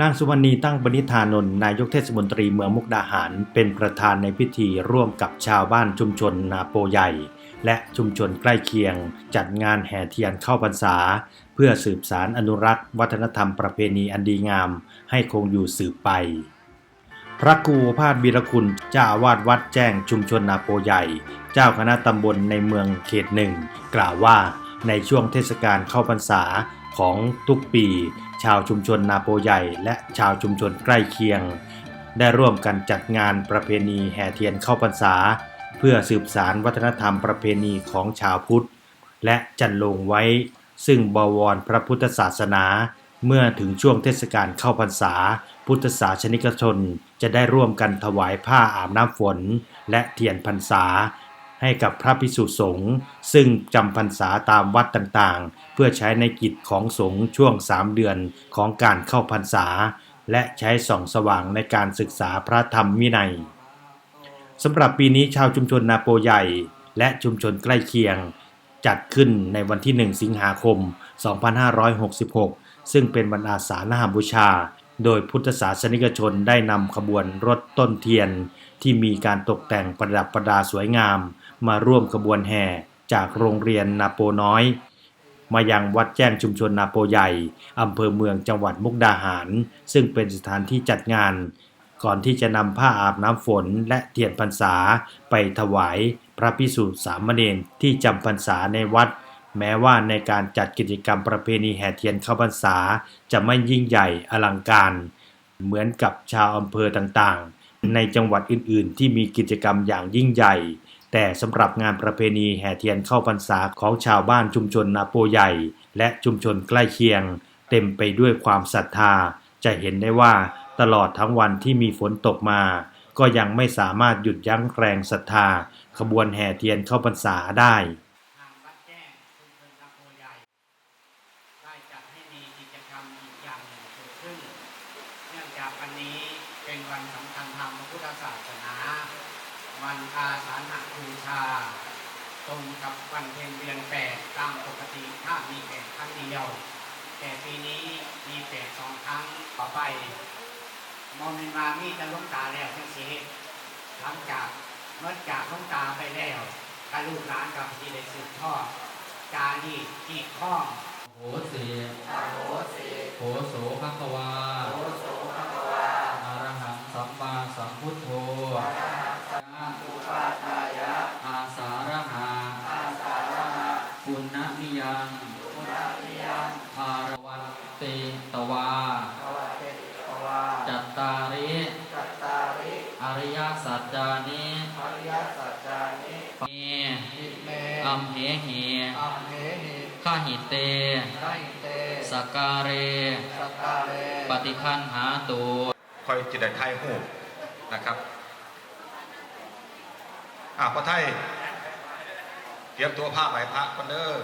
นางสุวรรณีตั้งบณิธานนท์นายกเทศมนตรีเมืองมุกดาหาร เป็นประธานในพิธีร่วมกับชาวบ้านชุมชนนาโปใหญ่ และชุมชนใกล้เคียง จัดงานแห่เทียนเข้าพรรษา เพื่อสืบสารอนุรักษ์ วัฒนธรรมประเพณีอันดีงาม ให้คงอยู่สืบไป พระครูพาดบีรคุณเจ้าวาสวัดแจ้งชุมชนนาโปใหญ่ เจ้าคณะตำบลในเมืองเขตหนึ่งกล่าวว่าในช่วงเทศกาลเข้าพรรษาของทุกปี ชาวชุมชนนาโปใหญ่และชาวชุมชนใกล้เคียง ได้ร่วมกันจัดงานประเพณีแห่เทียนเข้าพรรษา เพื่อสืบสารวัฒนธรรมประเพณีของชาวพุทธ และจันลงไว้ ซึ่งบวรพระพุทธศาสนา เมื่อถึงช่วงเทศกาลเข้าพรรษา พุทธศาสนิกชนจะได้ร่วมกันถวายผ้าอาบน้ำฝน และเทียนพรรษา ให้กับพระภิกษุสงฆ์ซึ่งจำพรรษาตามวัดต่างๆ เพื่อใช้ในกิจของสงฆ์ช่วง 3 เดือนของการเข้าพรรษา และใช้ส่องสว่างในการศึกษาพระธรรมวินัยสำหรับปีนี้ชาวชุมชนนาโปใหญ่ และชุมชนใกล้เคียง จัดขึ้นในวันที่ 1 สิงหาคม 2566 ซึ่งเป็นวันอาสาฬหบูชา โดยพุทธศาสนิกชนได้นำขบวนรถต้นเทียน ที่มีการตกแต่งประดับประดาสวยงาม มาร่วมขบวนแห่จากโรงเรียนนาโปน้อย มายังวัดแจ้งชุมชนนาโปใหญ่อำเภอเมืองจังหวัดมุกดาหาร ซึ่งเป็นสถานที่จัดงาน ก่อนที่จะนำผ้าอาบน้ำฝนและเทียนพรรษาไปถวายพระพิสุสามเณรที่จำพรรษาในวัด แม้ว่าในการจัดกิจกรรมประเพณีแห่เทียนเข้าพรรษา จะไม่ยิ่งใหญ่อลังการ เหมือนกับชาวอำเภอต่างๆ ในจังหวัดอื่นๆ ที่มีกิจกรรมอย่างยิ่งใหญ่ แต่สำหรับงานประเพณีแห่เทียนเข้าพรรษาของชาวบ้านชุมชนนาโปใหญ่ และชุมชนใกล้เคียง เต็มไปด้วยความศรัทธา จะเห็นได้ว่าตลอดทั้งวันที่มีฝนตกมา ก็ยังไม่สามารถหยุดยั้งแรงศรัทธา ขบวนแห่เทียนเข้าพรรษาได้ ทางวัดแจ้งชุมชนตะโพใหญ่ ได้ จัดให้มีกิจกรรมอีกอย่างหนึ่งเกิดขึ้น เนื่องจากวันนี้เป็นวันสำคัญทางพระพุทธศาสนา วันอาสาฬหบูชา ตรงกับวันเพ็ญเดือนแปดตามปกติถ้ามีแปดครั้งเดียว แต่ปีนี้มีแปดสองครั้งต่อไปมองเห็นมามีจะล้มตาแล้วทั้งสิเหตุหลังจากเมื่อจากล้มตาไปแล้วกลูกหลานกับที่ได้สืบทอดจารีกีดข้อง โหสีโหสีโหโสภควาโหโสภควาอรหังสัมมาสัมพุทโธอรหังสัมมาอุปาทายะอาสาระหาอาสาระหาปุณณมิยังปุณณมิยังภารวันติตวาภารวันติตวา จัตตาริจัตตาริอริยสัจจานิอริยสัจจานิเมอัมเหเหอัมเหหิ ข้าหิเตไคเตสกการเรสกกาเร ปฏิคันหาตูคอยจิตได้ไทยหูนะครับอ่าพระไทย เตรียมตัวผ้าไหมพระกันเด้อ